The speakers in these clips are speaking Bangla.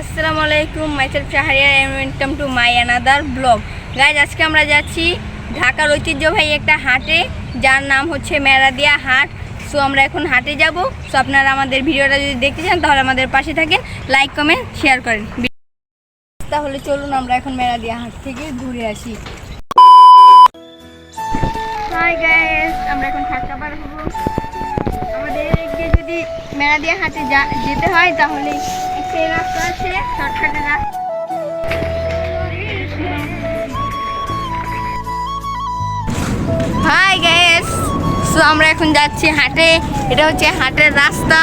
আসসালামু আলাইকুম myself Shahriar and welcome to my another blog guys আজকে আমরা যাচ্ছি ঢাকার ঐতিহ্যবাহী একটা হাটে, যার নাম হচ্ছে মেরাদিয়া হাট। সো আমরা এখন হাটে যাব। সো আপনারা আমাদের ভিডিওটা যদি দেখতে চান, তাহলে আমাদের পাশে থাকেন। লাইক কমেন্ট শেয়ার করেন। তাহলে চলুন আমরা এখন মেরাদিয়া হাট থেকে ঘুরে আসি। হাই গাইস আমরা এখন আমাদের যদি মেরাদিয়া হাটে যা যেতে হয়, তাহলে সেই হাই গ্যাস সো আমরা এখন যাচ্ছি হাটে। এটা হচ্ছে হাটের রাস্তা।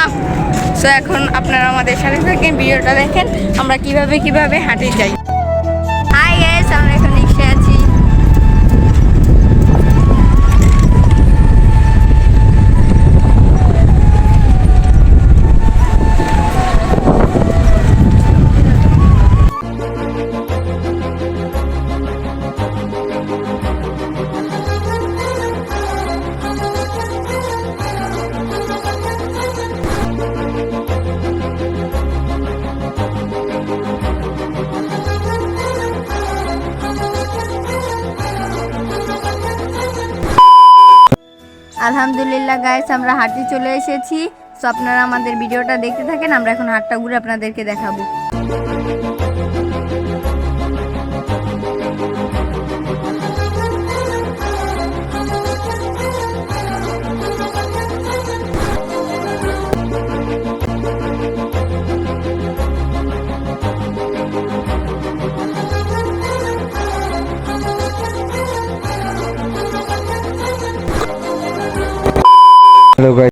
সো এখন আপনারা আমাদের সাথে থাকেন, ভিডিওটা দেখেন। আমরা কীভাবে কীভাবে হাটে যাই। হাই গাইস আমরা এখন আলহামদুলিল্লাহ গাইস আমরা হাটে চলে এসেছি। সো আপনারা আমাদের ভিডিওটা দেখতে থাকেন, আমরা এখন হাটটা ঘুরে আপনাদেরকে দেখাবো। হ্যালো